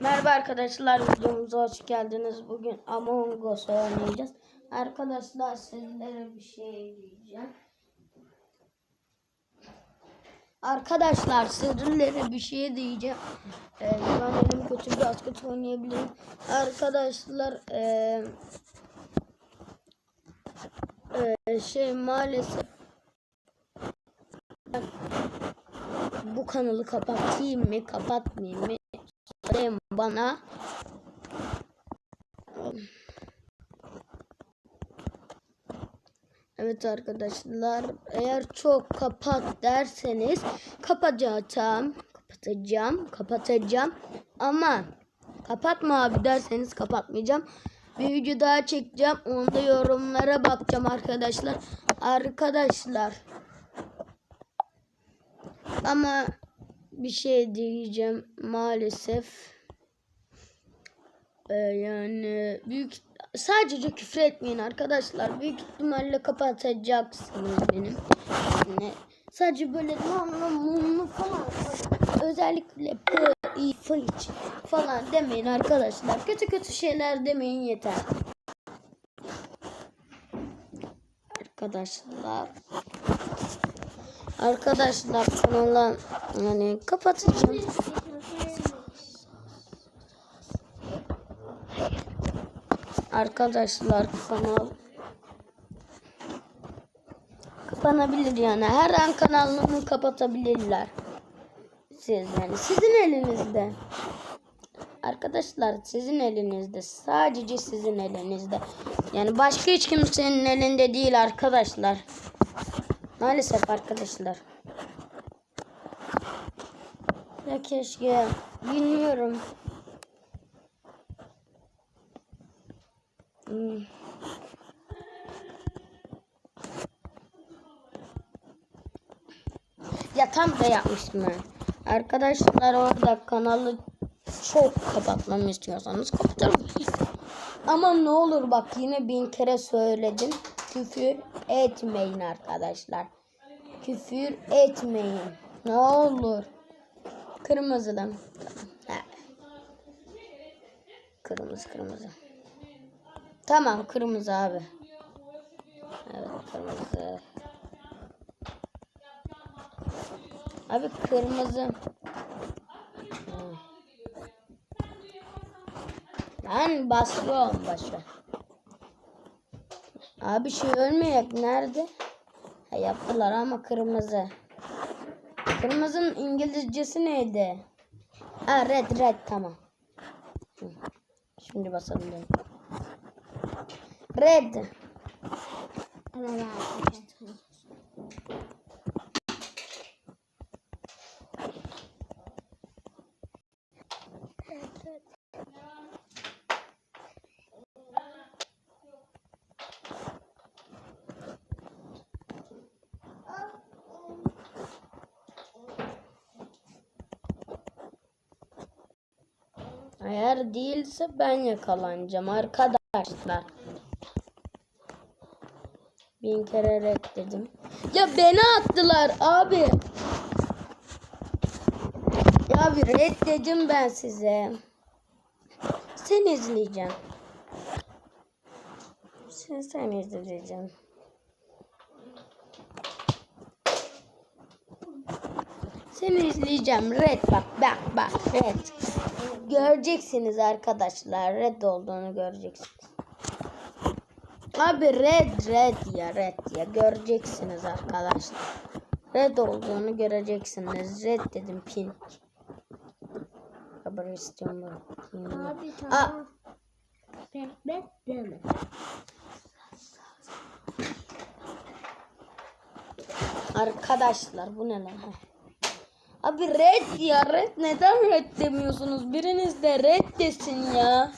Merhaba arkadaşlar videomuza hoş geldiniz. Bugün Among Us oynayacağız. Arkadaşlar sizlere bir şey diyeceğim. Arkadaşlar sizlere bir şey diyeceğim. Ee, elim kötü biraz kötü oynayabilirim. Arkadaşlar ee, ee, şey maalesef bu kanalı kapatayım mı kapatmayayım mı söyleyin bana. Evet arkadaşlar eğer çok kapat derseniz kapatacağım kapatacağım kapatacağım ama kapatma abi derseniz kapatmayacağım. Bir video daha çekeceğim. Onda yorumlara bakacağım arkadaşlar. Arkadaşlar ama bir şey diyeceğim maalesef. Ee, yani büyük sadece küfür etmeyin arkadaşlar. Büyük ihtimalle kapatacaksınız benim. Yani sadece böyle lanla mumlu falan özellikle p i f için falan demeyin arkadaşlar. Kötü kötü şeyler demeyin yeter. Arkadaşlar Arkadaşlar kanala yani kapatacağım. Arkadaşlar kanal kapanabilir yani her an kanalımı kapatabilirler. Siz yani sizin elinizde. Arkadaşlar sizin elinizde. Sadece sizin elinizde. Yani başka hiç kimsenin elinde değil arkadaşlar. Maalesef arkadaşlar. Ya keşke bilmiyorum. Hmm. Ya tam da yapmıştım ben. Arkadaşlar orada kanalı çok kapatmamı istiyorsanız kapatırım. Ama ne olur bak yine bin kere söyledim. Küfür etmeyin arkadaşlar. Küfür etmeyin. Ne olur. Kırmızıdan. Kırmızı kırmızı. Tamam kırmızı abi. Evet kırmızı. Abi kırmızı. Ben basıyorum başa. Abi şey ölmeyecek nerede? Ha, yaptılar ama kırmızı. Kırmızının İngilizcesi neydi? Ha red red tamam. Şimdi basalım. dedim. Red. Arkadaşlar. Eğer değilse ben yakalanacağım arkadaşlar. Bin kere reddedim. Ya beni attılar abi. Ya bir reddedim ben size. Sen izleyeceğim. Sen, sen izleyeceğim. Seni izleyeceğim. Red bak bak bak red. Göreceksiniz arkadaşlar. Red olduğunu göreceksiniz. Abi red red ya red ya göreceksiniz arkadaşlar. Red olduğunu göreceksiniz. Red dedim pink. Haber istiyorum. Abi tamam. Pembe deme. arkadaşlar bu ne lan? Abi red ya red neden red demiyorsunuz? Biriniz de red desin ya.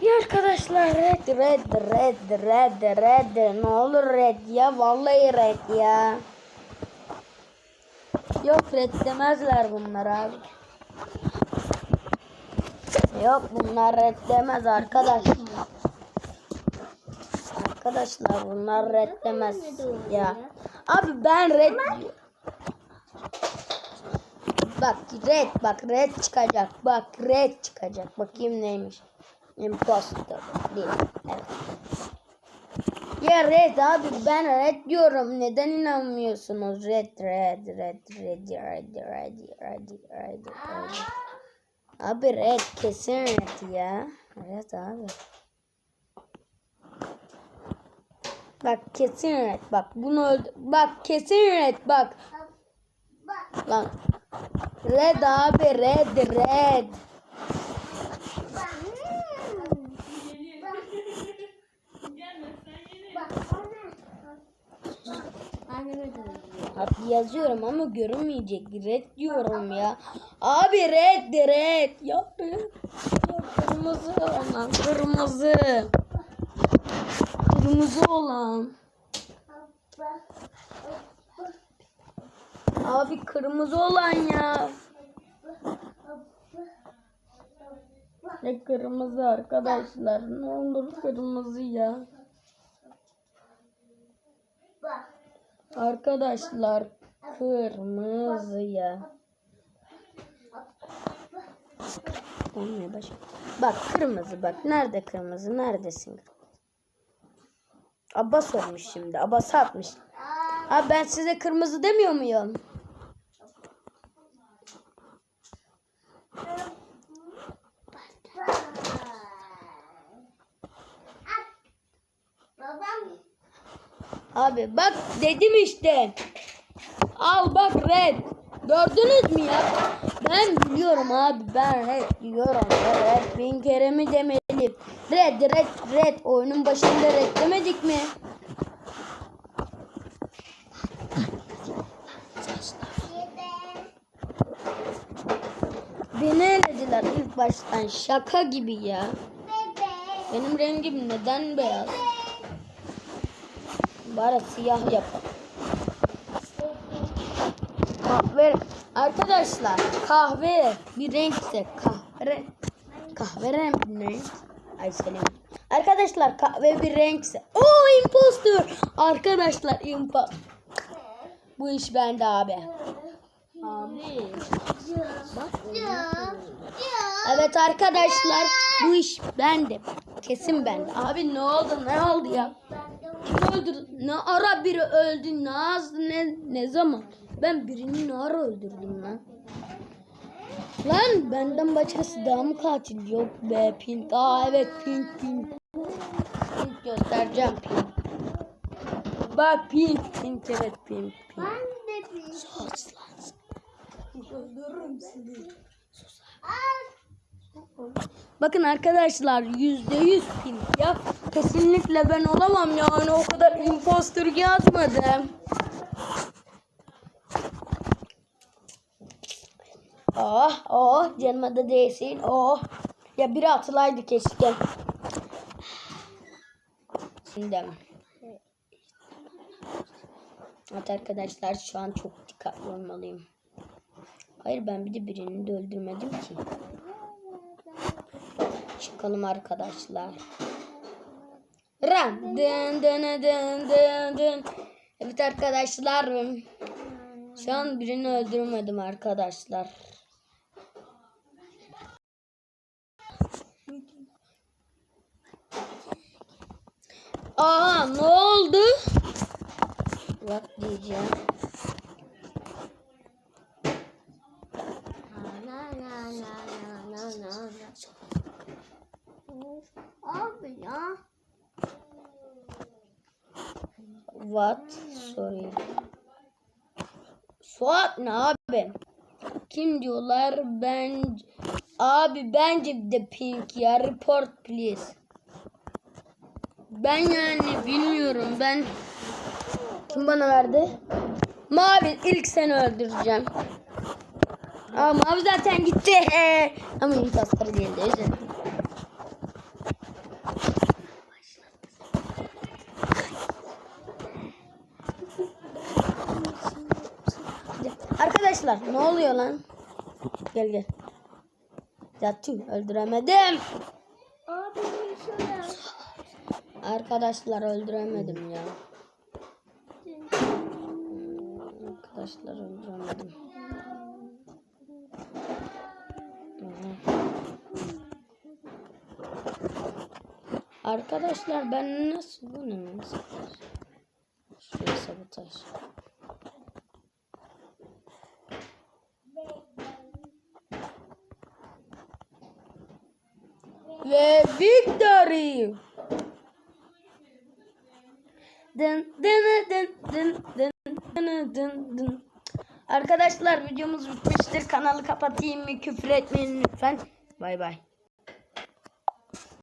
Ya arkadaşlar red red red red red ne olur red ya vallahi red ya. Yok red demezler bunlar abi. Yok bunlar red demez arkadaşlar. Arkadaşlar bunlar red demez ya. Abi ben red Bak red bak red çıkacak. Bak red çıkacak. Bakayım neymiş. Imposter değil. Evet. Ya red abi ben red diyorum. Neden inanmıyorsunuz? Red red red red red red red red. red. Abi red kesin red ya. Red abi. Bak kesin red bak bunu öldü. Bak kesin red bak. Lan. Red abi red red. Abi yazıyorum ama görünmeyecek. Red diyorum ya. Abi red red. Ya. Ya kırmızı olan kırmızı. Kırmızı olan. Abi kırmızı olan ya. Ne kırmızı arkadaşlar. Ne olur kırmızı ya. Arkadaşlar kırmızı ya. Olmuyor baş. Bak kırmızı bak. Nerede kırmızı? Neredesin? Abbas olmuş şimdi. Abbas atmış. Abi ben size kırmızı demiyor muyum? Abi bak dedim işte. Al bak red. Gördünüz mü ya? Ben biliyorum abi ben red diyorum. Red bin kere mi demeliyim? Red red red. Oyunun başında red demedik mi? Beni elediler ilk baştan şaka gibi ya. Benim rengim neden beyaz? Bari siyah yapalım. Kahve. Arkadaşlar kahve bir renkse kahve kahverengi Ay senin. Arkadaşlar kahve bir renkse. Oo impostor. Arkadaşlar impostor. Bu iş bende abi. Abi. Evet arkadaşlar bu iş bende. Kesin bende. Abi ne oldu ne oldu ya? Kim öldürdü? Ne ara biri öldü? Ne azdı? Ne, ne zaman? Ben birini ne ara öldürdüm lan? Lan benden başkası daha mı katil? Yok be pink. Aa evet pink pink. Pink göstereceğim pink. Bak pink pink evet pink pink. ben de bir Sus lan. Öldürürüm seni. Bakın arkadaşlar yüzde yüz pink ya. Kesinlikle ben olamam yani o kadar imposter yazmadım. Oh oh canıma da değsin oh. Ya biri atılaydı keşke. Şimdi. Evet arkadaşlar şu an çok dikkatli olmalıyım. Hayır ben bir de birini de öldürmedim ki. Çıkalım arkadaşlar. Ram dın dın dın dın dın. Evet arkadaşlar. Şu an birini öldürmedim arkadaşlar. Aa ne oldu? Bak diyeceğim. Abi ya. What? Sorry. Suat ne abi? Kim diyorlar? Ben abi bence de pink ya. Report please. Ben yani bilmiyorum. Ben kim bana verdi? Mavi ilk seni öldüreceğim. Aa mavi zaten gitti. Ama imposter değildi. Üzüldüm. Arkadaşlar ne oluyor lan? Gel gel. Ya tüh öldüremedim. Arkadaşlar öldüremedim ya. Hmm, arkadaşlar öldüremedim. Arkadaşlar ben nasıl bu nasıl? Sabotaj. Ve victory! Dın dın dın dın dın dın dın. Arkadaşlar videomuz bitmiştir. Kanalı kapatayım mı? Küfür etmeyin lütfen. Bay bay.